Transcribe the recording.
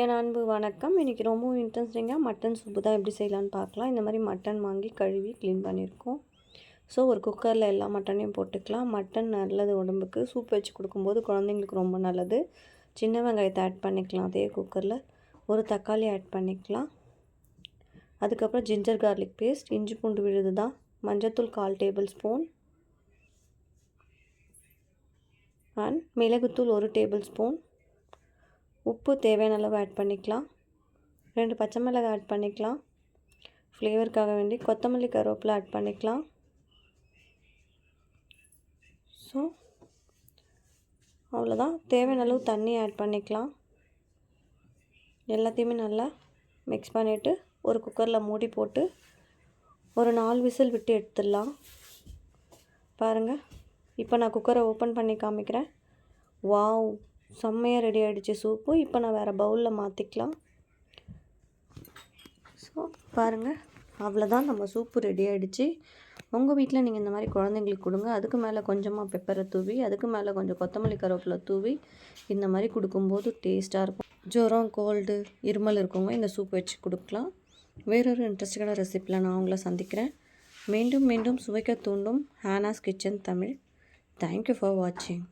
என் அன்பு வணக்கம். இன்றைக்கி ரொம்பவும் இன்ட்ரெஸ்டிங்காக மட்டன் சூப்பு தான் எப்படி செய்யலான்னு பார்க்கலாம். இந்த மாதிரி மட்டன் வாங்கி கழுவி க்ளீன் பண்ணியிருக்கோம். ஸோ ஒரு குக்கரில் எல்லா மட்டனையும் போட்டுக்கலாம். மட்டன் நல்லது உடம்புக்கு. சூப் வச்சு கொடுக்கும்போது குழந்தைங்களுக்கு ரொம்ப நல்லது. சின்ன வெங்காயத்தை ஆட் பண்ணிக்கலாம் அதே குக்கரில் ஒரு தக்காளி ஆட் பண்ணிக்கலாம். அதுக்கப்புறம் ஜிஞ்சர் கார்லிக் பேஸ்ட் இஞ்சி பூண்டு விழுது தான். மஞ்சத்தூள் கால் டேபிள் ஸ்பூன் அண்ட் மிளகுத்தூள் ஒரு டேபிள் ஸ்பூன் உப்பு தேவையான அளவு ஆட் பண்ணிக்கலாம். ரெண்டு பச்சை மிளகாய் ஆட் பண்ணிக்கலாம். ஃப்ளேவருக்காக வேண்டி கொத்தமல்லி கருவேப்பிலை ஆட் பண்ணிக்கலாம். ஸோ அவ்வளோதான் தேவையான அளவு தண்ணி ஆட் பண்ணிக்கலாம். எல்லாத்தையுமே நல்லா மிக்ஸ் பண்ணிவிட்டு ஒரு குக்கரில் மூடி போட்டு ஒரு நாலு விசில் விட்டு எடுத்துடலாம். பாருங்கள் இப்போ நான் குக்கரை ஓப்பன் பண்ணி காமிக்கிறேன். வாவ் செம்மையாக ரெடி ஆகிடுச்சு சூப்பு இப்போ நான் வேறு பவுலில் மாற்றிக்கலாம் ஸோ பாருங்கள் அவ்வளோதான் நம்ம சூப்பு ரெடி ஆகிடுச்சு உங்கள் வீட்டில் நீங்கள் இந்த மாதிரி குழந்தைங்களுக்கு கொடுங்க. அதுக்கு மேலே கொஞ்சமாக பெப்பரை தூவி அதுக்கு மேலே கொஞ்சம் கொத்தமல்லி கருவேப்பிலை தூவி இந்த மாதிரி கொடுக்கும்போது டேஸ்ட்டாக இருக்கும். ஜுரம் கோல்டு இருமல் இருக்கவங்க இந்த சூப் வச்சு கொடுக்கலாம். வேறொரு இன்ட்ரெஸ்டிங்கான ரெசிப்பியில் நான் உங்களை சந்திக்கிறேன். மீண்டும் மீண்டும் சுவைக்க தூண்டும் Haana's kitchen Tamil. Thank you for வாட்சிங்